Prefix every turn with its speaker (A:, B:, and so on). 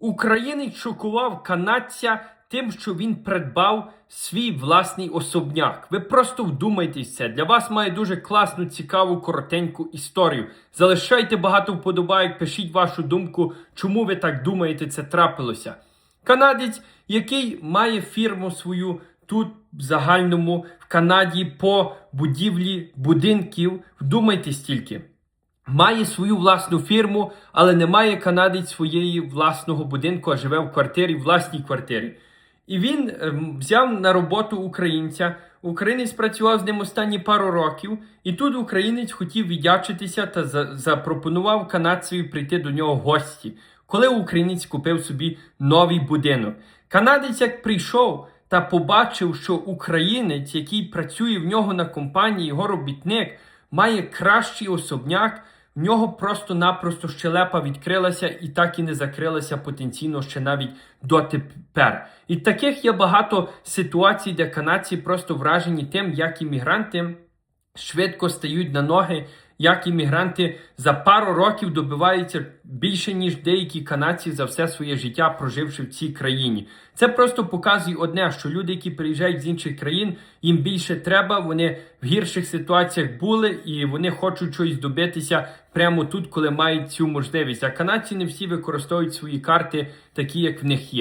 A: Українець шокував канадця тим, що він придбав свій власний особняк. Ви просто вдумайтесь це. Для вас має дуже класну, цікаву, коротеньку історію. Залишайте багато вподобайок, пишіть вашу думку, чому ви так думаєте, це трапилося. Канадець, який має фірму свою тут в загальному в Канаді по будівлі будинків. Вдумайтесь тільки. Має свою власну фірму, але не має канадець своєї власного будинку, а живе в квартирі, власній квартирі. І він ем, взяв на роботу українця. Українець працював з ним останні пару років, і тут українець хотів віддячитися та запропонував канадцеві прийти до нього в гості, коли українець купив собі новий будинок. Канадець як прийшов та побачив, що українець, який працює в нього на компанії, його робітник, має кращий особняк. В нього просто-напросто щелепа відкрилася і так і не закрилася потенційно ще навіть дотепер. І таких є багато ситуацій, де канадці просто вражені тим, як іммігранти швидко стають на ноги, як іммігранти за пару років добиваються більше, ніж деякі канадці за все своє життя, проживши в цій країні. Це просто показує одне, що люди, які приїжджають з інших країн, їм більше треба, вони в гірших ситуаціях були і вони хочуть щось добитися прямо тут, коли мають цю можливість. А канадці не всі використовують свої карти, такі як в них є.